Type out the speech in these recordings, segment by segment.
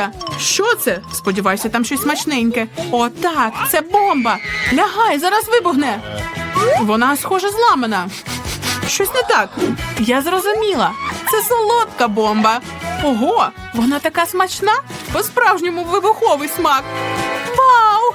Дивися, що це? Сподіваюся, там щось смачненьке. О, так, це бомба. Лягай, зараз вибухне. Вона, схоже, зламана. Щось не так. Я зрозуміла. Це солодка бомба. Ого, вона така смачна. По-справжньому вибуховий смак. Вау!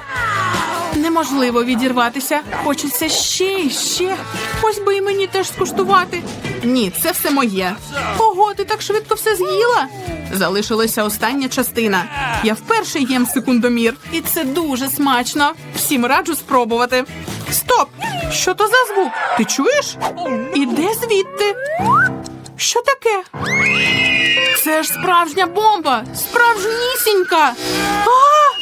Неможливо відірватися. Хочеться ще і ще. Ось би і мені теж скуштувати. Ні, це все моє. Ого, ти так швидко все з'їла. Залишилася остання частина. Я вперше їм секундомір, і це дуже смачно. Всім раджу спробувати. Стоп! Що то за звук? Ти чуєш? Іде звідти. Що таке? Це ж справжня бомба! Справжнісінька! А!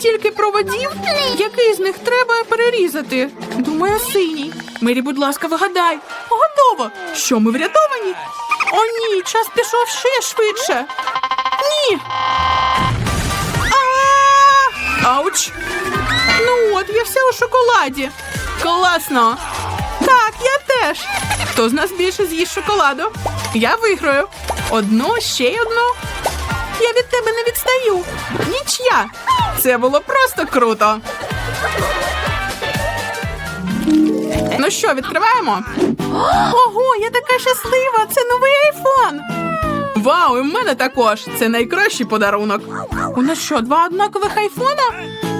Стільки проводів. Який з них треба перерізати? Думаю, синій. Мері, будь ласка, вигадай. Готово. Що ми врятовані? О, ні, час пішов ще швидше. Ні. Ауч. Ну от, я вся у шоколаді. Класно. Так, я теж. Хто з нас більше з'їсть шоколаду? Я виграю. Одну, ще й одну. Я від тебе не відстаю. Нічия. Це було просто круто. Ну що, відкриваємо? Ого, я така щаслива! Це новий айфон. Вау, і в мене також. Це найкращий подарунок. У нас що, два однакових айфона?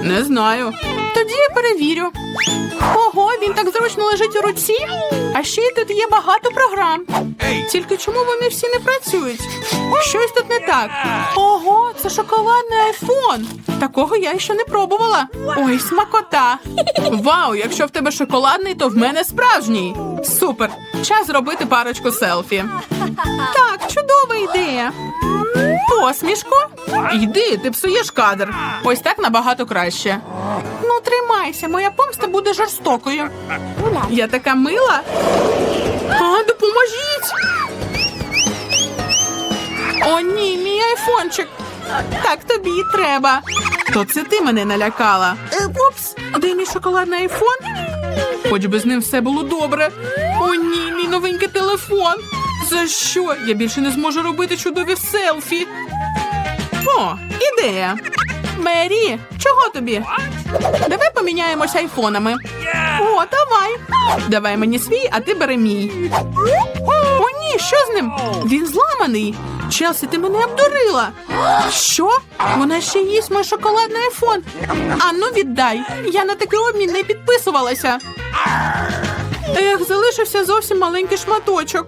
Не знаю. Тоді я перевірю. Ого, він так зручно лежить у руці. А ще й тут є багато програм. Тільки чому вони всі не працюють? Щось тут не так. Ого, це шоколадний айфон. Такого я ще не пробувала. Ой, смакота. Вау, якщо в тебе шоколадний, то в мене справжній. Супер. Час зробити парочку селфі. Так, чудова ідея. Посмішку? Йди, ти псуєш кадр. Ось так набагато краще. Ну, тримайся, моя помста буде жорстокою. Я така мила. А, допоможіть. О, ні, мій айфончик. Так тобі і треба. То це ти мене налякала. Упс, де мій шоколадний айфон? Хоч би з ним все було добре. О, ні, мій новенький телефон. За що? Я більше не зможу робити чудові селфі. О, ідея. Мері, чого тобі? Давай поміняємося айфонами. О, давай. Давай мені свій, а ти бери мій. О, ні, що з ним? Він зламаний. Челсі, ти мене обдурила. Що? Вона ще їсть мій шоколадний айфон. А ну віддай. Я на такий обмін не підписувалася. Ех, залишився зовсім маленький шматочок.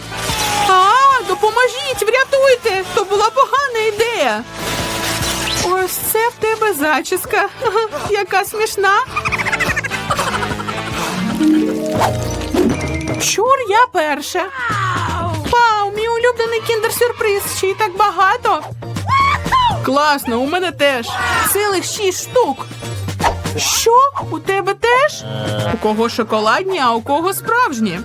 Допоможіть, врятуйте! То була погана ідея. Ось це в тебе зачіска. Яка смішна. Чур, я перша. Вау, мій улюблений кіндер-сюрприз. Ще й так багато. Класно, у мене теж. Цілих шість штук. Що? У тебе теж? У кого шоколадні, а у кого справжні?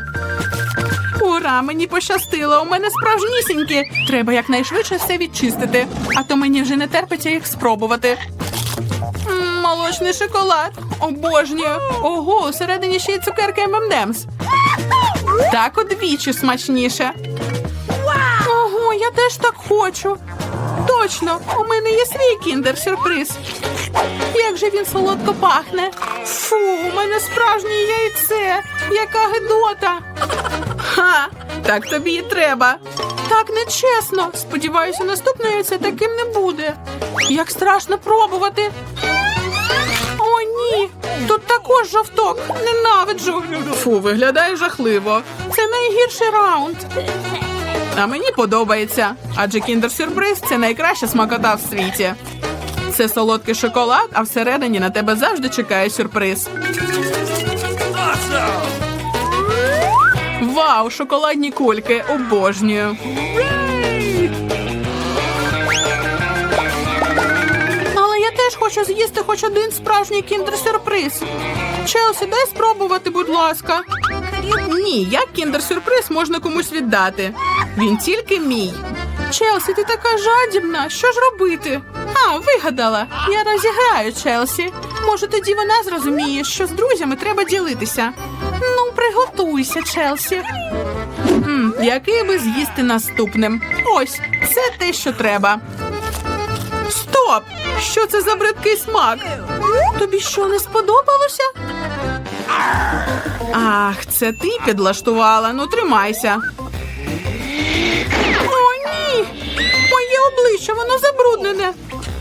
Ура, мені пощастило. У мене справжнісінькі. Треба якнайшвидше все відчистити, а то мені вже не терпиться їх спробувати. Молочний шоколад. Обожнюю. Ого, усередині ще й цукерки M&M's. Так удвічі смачніше. Ого, я теж так хочу. Точно, у мене є свій кіндер-сюрприз. Як же він солодко пахне. Фу, у мене справжнє яйце. Яка гидота. Ха, так тобі і треба. Так нечесно. Сподіваюся, наступне яйце таким не буде. Як страшно пробувати. О, ні! Тут також жовток. Ненавиджу. Фу, виглядає жахливо. Це найгірший раунд. А мені подобається, адже кіндер-сюрприз це найкраща смакота в світі. Це солодкий шоколад, а всередині на тебе завжди чекає сюрприз. Вау, шоколадні кульки! Обожнюю. Але я теж хочу з'їсти хоч один справжній кіндер-сюрприз. Челсі, дай спробувати, будь ласка. Ні, як кіндер-сюрприз можна комусь віддати. Він тільки мій. Челсі, ти така жадібна. Що ж робити? А, вигадала. Я розіграю Челсі. Може, тоді вона зрозуміє, що з друзями треба ділитися. Ну, приготуйся, Челсі. м який би з'їсти наступним? Ось, це те, що треба. Стоп! Що це за бридкий смак? Тобі що не сподобалося? Ах, це ти підлаштувала. Ну, тримайся. О, ні! Моє обличчя, воно забруднене.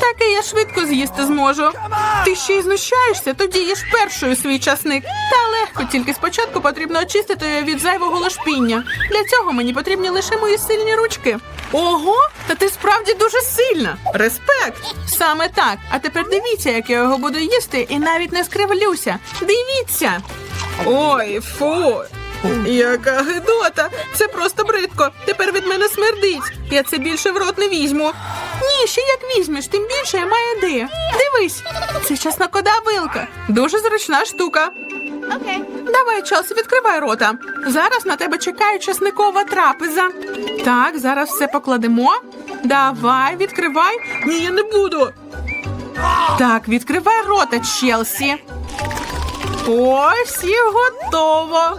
Таке я швидко з'їсти зможу. Ти ще й знущаєшся, тоді їж першою свій часник. Та легко, тільки спочатку потрібно очистити від зайвого лошпіння. Для цього мені потрібні лише мої сильні ручки. Ого, та ти справді дуже сильна. Респект! Саме так. А тепер дивіться, як я його буду їсти, і навіть не скривлюся. Дивіться. Ой, фу. Яка гидота! Це просто бридко. Тепер від мене смердить. Я це більше в рот не візьму. Ні, ще як візьмеш, тим більше я маю ідею. Дивись, це чеснокода вилка. Дуже зручна штука. Okay. Давай, Челсі, відкривай рота. Зараз на тебе чекає чесникова трапеза. Так, зараз все покладемо. Давай, відкривай. Ні, я не буду. Так, відкривай рота, Челсі. Ось і готово.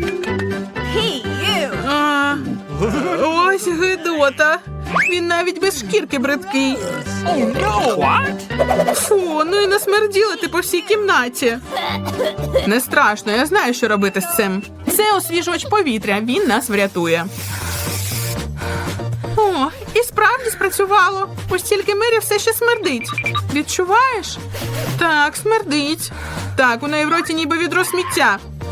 Гидота. Він навіть без шкірки бридкий. Фу, ну і насмерділа ти по всій кімнаті. Не страшно, я знаю, що робити з цим. Це освіжувач повітря, він нас врятує. О, і справді спрацювало. Ось тільки Мері все ще смердить. Відчуваєш? Так, смердить. Так, у неї в роті ніби відро сміття.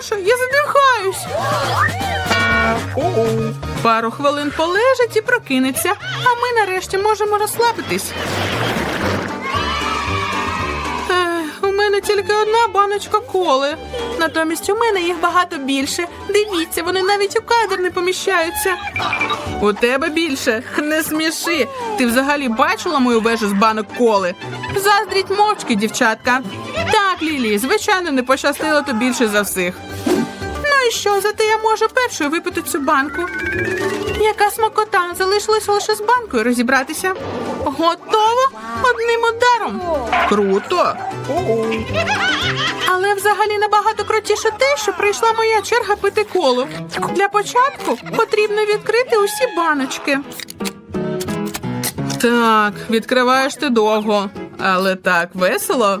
Прошу, я задихаюсь. Пару хвилин полежить і прокинеться, а ми нарешті можемо розслабитись. Ех, у мене тільки одна баночка коли. Натомість у мене їх багато більше. Дивіться, вони навіть у кадр не поміщаються. У тебе більше. Не сміши. Ти взагалі бачила мою вежу з банок коли? Заздріть мовчки, дівчатка. Так, Лілі, звичайно, не пощастило то більше за всіх. Що, зате я можу першою випити цю банку. Яка смакота, залишилося лише з банкою розібратися. Готово одним ударом. Круто. Але взагалі набагато крутіше те, що прийшла моя черга пити колу. Для початку потрібно відкрити усі баночки. Так, відкриваєш ти довго, але так весело.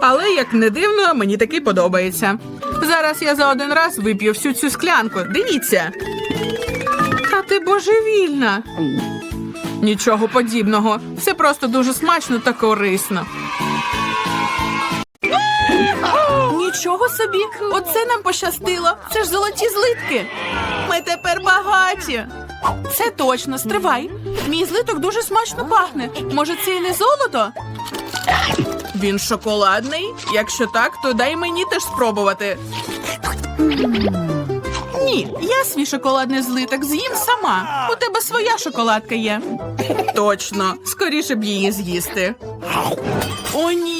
Але як не дивно, мені таки подобається. Зараз я за один раз вип'ю всю цю склянку. Дивіться. Та ти божевільна. Нічого подібного. Це просто дуже смачно та корисно. Нічого собі, оце нам пощастило. Це ж золоті злитки. Ми тепер багаті. Це точно, стривай. Мій злиток дуже смачно пахне. Може, це і не золото? Він шоколадний. Якщо так, то дай мені теж спробувати. Ні, я свій шоколадний злиток з'їм сама. У тебе своя шоколадка є. Точно, скоріше б її з'їсти. О, ні,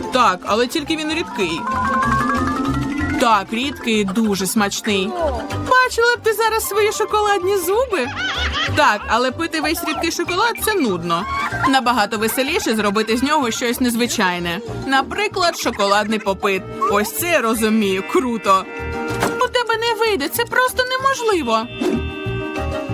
Так, але тільки він рідкий. Так, рідкий і дуже смачний. Бачила б ти зараз свої шоколадні зуби? Так, але пити весь рідкий шоколад це нудно. Набагато веселіше зробити з нього щось незвичайне. Наприклад, шоколадний попит. Ось це я розумію, круто. У тебе не вийде, це просто неможливо.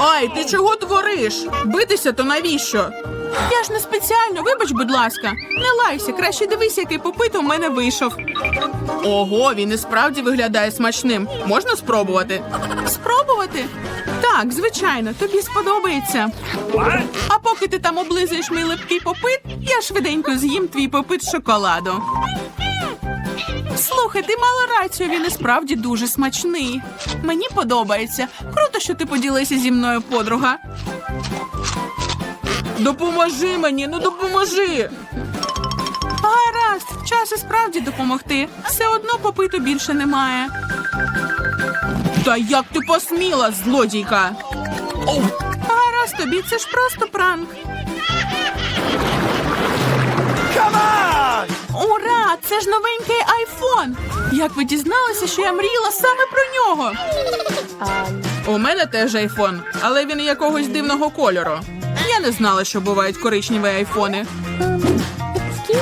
Ой, ти чого твориш? Битися то навіщо? Я ж не спеціально, вибач, будь ласка. Не лайся, краще дивись, який попит у мене вийшов. Ого, він і справді виглядає смачним. Можна спробувати? Спробувати? Так, звичайно, тобі сподобається. А поки ти там облизуєш мій липкий попит, я швиденько з'їм твій попит з шоколаду. Слухай, ти мала рацію, він і справді дуже смачний. Мені подобається. Круто, що ти поділися зі мною, подруга. Допоможи мені, ну допоможи. Гаразд, час і справді допомогти. Все одно попиту більше немає. Та як ти посміла, злодійка? Гаразд тобі, це ж просто пранк. Ура! Це ж новенький айфон! Як ви дізналися, що я мріяла саме про нього? У мене теж айфон, але він якогось дивного кольору. Я не знала, що бувають коричневі айфони.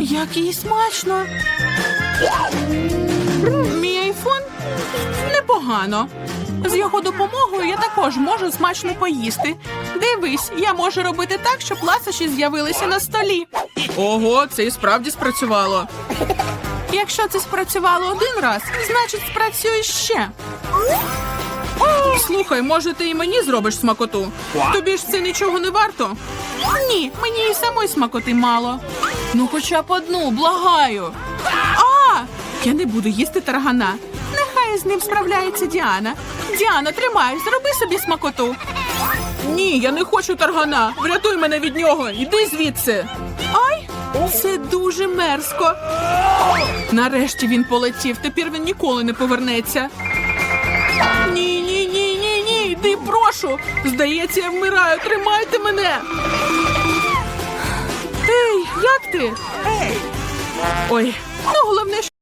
Який смачно. Мій айфон непогано. З його допомогою я також можу смачно поїсти. Дивись, я можу робити так, щоб ласощі з'явилися на столі. Ого, це і справді спрацювало. Якщо це спрацювало один раз, значить спрацює ще. Слухай, може, ти і мені зробиш смакоту? Тобі ж це нічого не варто? Ні, мені і самої смакоти мало. Ну, хоча б одну, благаю. А! Я не буду їсти таргана. Нехай з ним справляється Діана. Діана, тримай, зроби собі смакоту. Ні, я не хочу таргана. Врятуй мене від нього. Іди звідси. Ай, це дуже мерзко. Нарешті він полетів. Тепер він ніколи не повернеться. Ні, ні, ні, ні, ні. Йди, прошу. Здається, я вмираю. Тримайте мене. Як ти? Ой, ну головне,